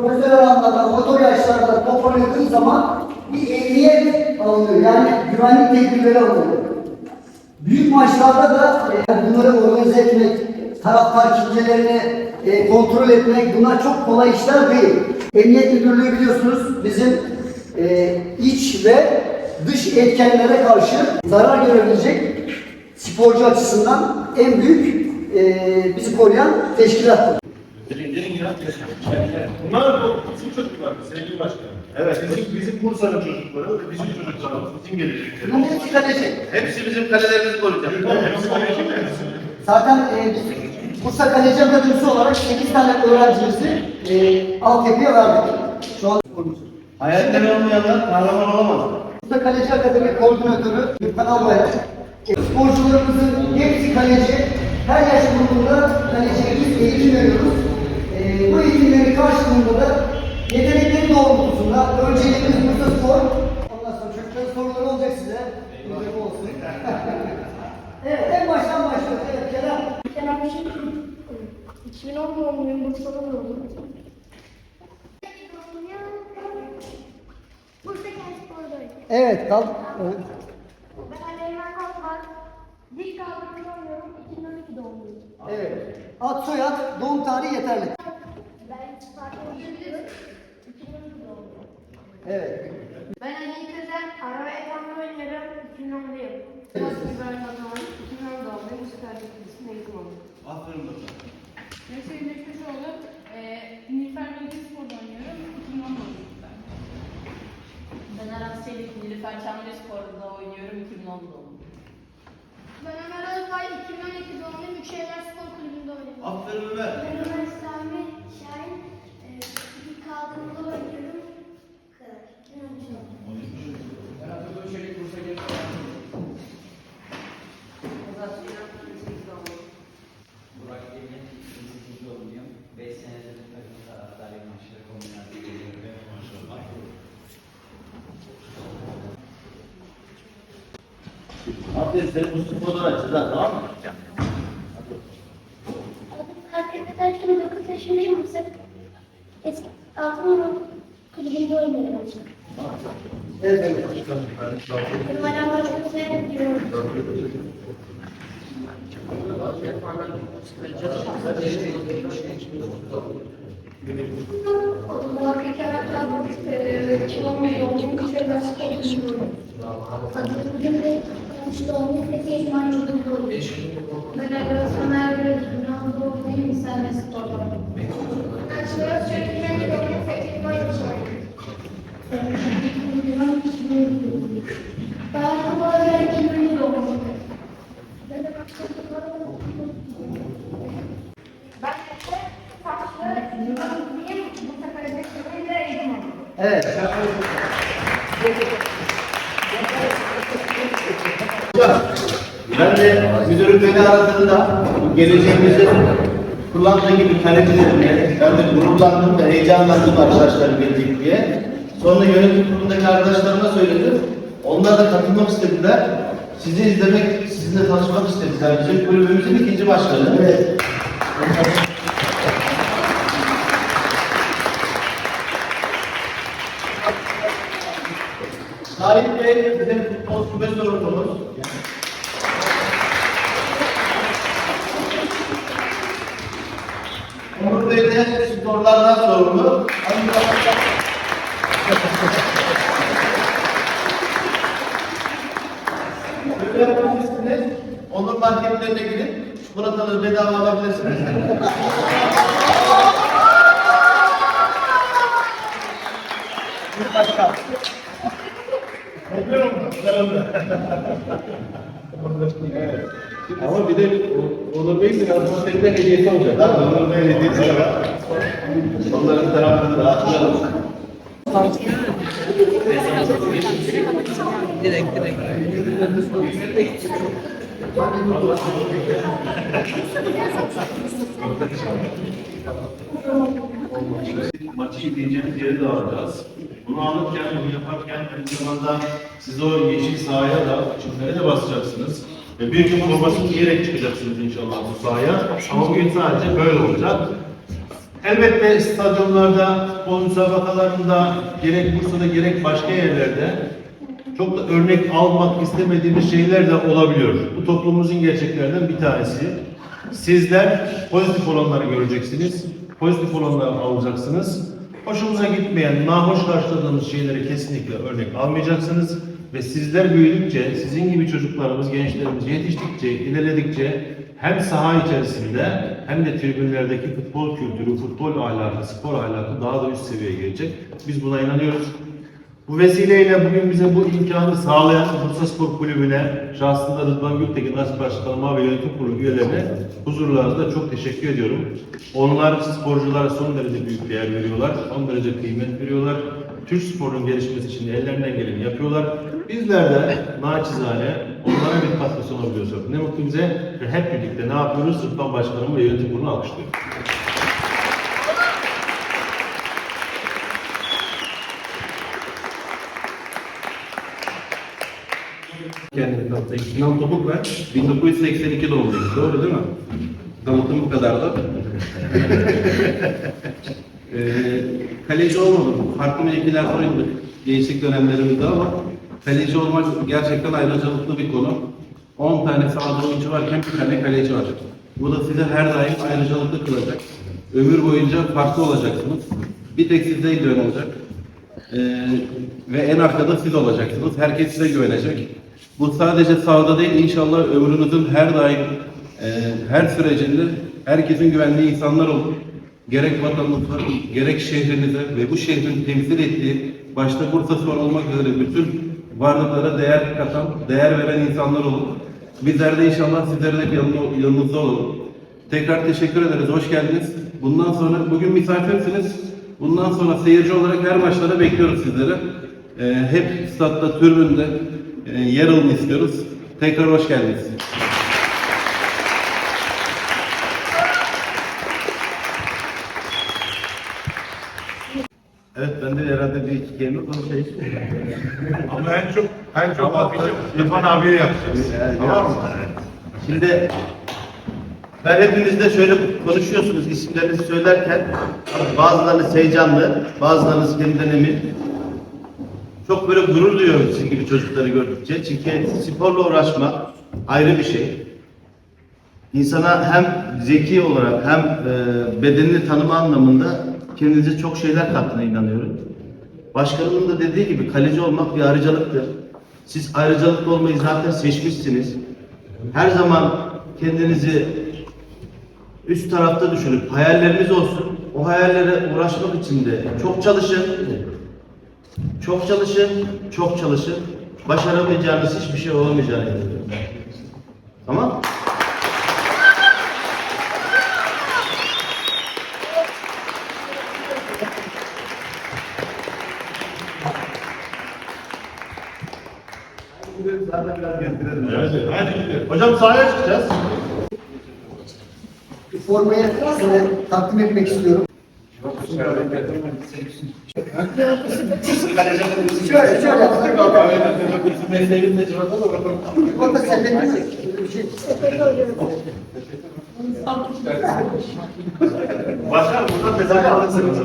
profesyonel anlamda motor yarışlarda top oynadığı zaman bir emniyet alınıyor. Yani güvenlik tedbirleri alınıyor. Büyük maçlarda da e, bunları organize etmek, taraftar kitlelerini e, kontrol etmek bunlar çok kolay işler değil. Emniyet Müdürlüğü biliyorsunuz bizim e, iç ve dış etkenlere karşı zarar görebilecek sporcu açısından en büyük e, bizi koruyan teşkilattır. Bunlar da bizim çocuklar sevgili başkanım. Evet. Bizim, bizim Bursa'nın çocukları, bizim çocuklarımız, bizim geleceklerimiz. Bunun hepsi kaleci. Hepsi bizim kalelerimizi koruyacak. Hepsi kaleci mi? Zaten e, Bursa Kaleci Akademisi olarak 8 tane öğrencimizi e, altyapıya verdik. Şu an Hayalleri olmayanlar kahraman olamaz. Bursa Kaleci Akademi Koordinatörü Gülkan Albayrak. E, sporcularımızın hepsi kaleci. Her yaş grubunda kaleciye biz eğitim veriyoruz. E, bu eğitimlerin karşılığında da yetenekleri doğrultusunda önceliğimiz Bursa Spor. Ondan sonra çocukların soruları olacak size. Bilgim olsun. evet, en baştan başlıyoruz. Evet, Kerem. Kenan Beşik 2010 doğumluyum, Bursa'da doğdum. Bursa Spor'dayım. Evet, kal. Evet. Ben Aleyna Kalkmak. Lig kaldırımda oynuyorum, 2012 doğumluyum. Evet. Ad soyad, doğum tarihi yeterli. Ben Sparta oynuyorum, 2012 doğumluyum. Evet. Ben Ali Tezer, ara ve ekranda oynuyorum, 2010'luyum. Nasıl İbrahim Azaman, 2010 doğumluyum, Lig Lisesi'nde eğitim alıyorum. Aferin bakalım. Yaşar Bektaşoğlu, e, Nilüfer Belediye Spor'da oynuyorum. 2010 doğumluyum. Ben Aras Çelik, Nilüfer Çamlı Spor'da oynuyorum. 2010 doğumluyum. Ben Ömer Özbay, 2012 doğumluyum, Üşehirler Spor Kulübü'nde oynuyorum. Aferin Ömer. Seni bu spordan açacağız ha tamam mı? Arkadaşlarım 9 yaşındayım. Eski Altınoluk Kulübü'nde oynuyorum. Evet. Benim aramda çok seviyorum. Muhakkak yaratlar kilom milyon bir şey ben çalışıyorum. Bugün de doğumlu peki ihmal yolunda Ben Erdoğan Erdoğan Yunan doğumluyum serbest sporda. Açılıyor Türkiye'nin doğumlu peki ihmal Ben bu arada 2000 doğumluyum. Ben de ben de saçlı yılanlıyım. Bu sefer de kırmızı eğitim alıyorum. Evet. Ben de müdürüm beni aradığında geleceğimizde kullandığı gibi kalecilerimle ben de gururlandım ve heyecanlandım arkadaşlar gelecek diye. Sonra yönetim kurulundaki arkadaşlarıma söyledim. Onlar da katılmak istediler. Sizi izlemek, sizinle tanışmak istediler. Bizim kulübümüzün ikinci başkanı. Evet. Sahip Bey bizim futbol şube sorumlumuz. Onur Bey de sporlardan sorumlu. Yapabilirsiniz. Onur marketlerine gidip çikolataları bedava alabilirsiniz. Yapıyorum mu? Zararlı. Ama bir de Onur Bey'in yazması senin hediyesi olacak. Tabii Onur Bey hediyesi de var. Onların tarafını da atlayalım. Maçı gideceğimiz yeri de alacağız. Bunu alırken, bunu yaparken aynı zamanda siz o yeşil sahaya da çimlere de basacaksınız. Bir gün formasını giyerek çıkacaksınız inşallah bu sahaya. Ama bugün sadece böyle olacak. Elbette stadyumlarda, futbol müsabakalarında, gerek Bursa'da gerek başka yerlerde çok da örnek almak istemediğimiz şeyler de olabiliyor. Bu toplumumuzun gerçeklerinden bir tanesi. Sizler pozitif olanları göreceksiniz, pozitif olanları alacaksınız. Hoşumuza gitmeyen, nahoş karşıladığımız şeyleri kesinlikle örnek almayacaksınız. Ve sizler büyüdükçe, sizin gibi çocuklarımız, gençlerimiz yetiştikçe, ilerledikçe hem saha içerisinde hem de tribünlerdeki futbol kültürü, futbol ahlakı, spor ahlakı daha da üst seviyeye gelecek. Biz buna inanıyoruz. Bu vesileyle bugün bize bu imkanı sağlayan Bursa Spor Kulübü'ne, şahsında Rıdvan Gültekin As Başkanıma ve yönetim kurulu üyelerine huzurlarınızda çok teşekkür ediyorum. Onlar sporculara son derece büyük değer veriyorlar, son derece kıymet veriyorlar. Türk sporunun gelişmesi için de ellerinden geleni yapıyorlar. Bizler de naçizane onlara bir katkı sunabiliyorsak ne mutlu bize ve hep birlikte ne yapıyoruz? Rıdvan Başkanımı ve yönetim kurulunu alkışlıyoruz. Kendini tanıtayım. Sinan Topuk ben. 1982 doğumluyum. Doğru değil mi? Tanıtım bu kadardı. Ee, kaleci olmadım. Farklı mevkilerde oynadık. Gençlik dönemlerimizde ama kaleci olmak gerçekten ayrıcalıklı bir konu. 10 tane sahada oyuncu varken bir tane kaleci var. Bu da size her daim ayrıcalıklı kılacak. Ömür boyunca farklı olacaksınız. Bir tek sizde güven olacak. Ee, ve en arkada siz olacaksınız. Herkes size güvenecek. Bu sadece sahada değil, inşallah ömrünüzün her daim, e, her sürecinde herkesin güvendiği insanlar olun. Gerek vatanınıza, gerek şehrinize ve bu şehrin temsil ettiği, başta Bursa Spor olmak üzere bütün varlıklara değer katan, değer veren insanlar olun. Bizler de inşallah sizlerin hep yanınızda olalım. Tekrar teşekkür ederiz, hoş geldiniz. Bundan sonra, bugün misafirsiniz. Bundan sonra seyirci olarak her maçlara bekliyoruz sizleri. Ee, hep statta, türbünde e, yer alın istiyoruz. Tekrar hoş geldiniz. Evet ben de herhalde bir iki kelime konuşayım. Ama en çok en çok bakıcı Rıdvan abiye yapacağız. Tamam mı? Şimdi ben hepinizde şöyle konuşuyorsunuz isimlerinizi söylerken bazılarınız heyecanlı, bazılarınız kendinden emin. Çok böyle gurur duyuyorum sizin gibi çocukları gördükçe. Çünkü sporla uğraşmak ayrı bir şey. İnsana hem zeki olarak hem e, bedenini tanıma anlamında kendinize çok şeyler kattığına inanıyorum. Başkanımın da dediği gibi kaleci olmak bir ayrıcalıktır. Siz ayrıcalıklı olmayı zaten seçmişsiniz. Her zaman kendinizi üst tarafta düşünüp hayalleriniz olsun. O hayallere uğraşmak için de çok çalışın. Çok çalışın, çok çalışın. Başaramayacağınız hiçbir şey olamayacağını inanıyorum. Tamam? Evet, hadi. Hocam sahaya çıkacağız. Formayı size takdim etmek istiyorum. Şöyle şöyle. Orada şey. Başkanım burada mesaj alırsınız.